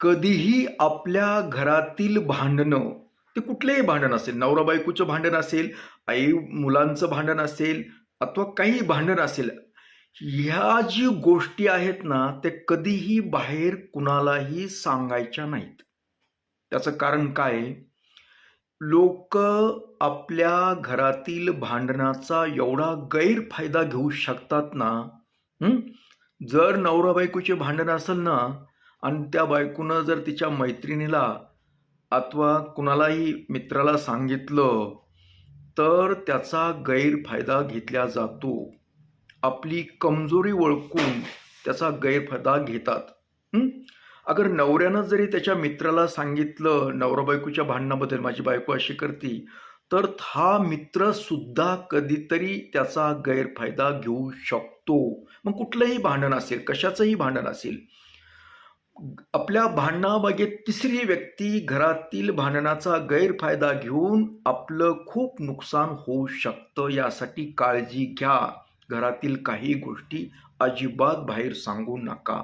कधीही आपल्या घरातील भांडणं ते कुठलेही भांडण असेल नवरा बायकोचं भांडण असेल आई मुलांचं भांडण असेल अथवा काही भांडण असेल ह्या जी गोष्टी आहेत ना ते कधीही बाहेर कुणालाही सांगायच्या नाहीत. त्याचं कारण काय? लोक आपल्या घरातील भांडणाचा एवढा गैरफायदा घेऊ शकतात ना जर नवरा बायकोचे भांडण असेल ना आणि त्या बायकोनं जर तिच्या मैत्रिणीला अथवा कुणालाही मित्राला सांगितलं तर त्याचा गैरफायदा घेतला जातो. आपली कमजोरी ओळखून त्याचा गैरफायदा घेतात. अगर नवऱ्यानं जरी त्याच्या मित्राला सांगितलं नवरा बायकोच्या भांडणाबद्दल माझी बायको अशी करते तर हा मित्रसुद्धा कधीतरी त्याचा गैरफायदा घेऊ शकतो. मग कुठलंही भांडण असेल कशाचंही भांडण असेल आपल्या भांडणाबागेत तिसरी व्यक्ती घरातील भांडणाचा गैरफायदा घेऊन आपलं खूप नुकसान होऊ शकतं यासाठी काळजी घ्या. घरातील काही गोष्टी अजिबात बाहेर सांगू नका.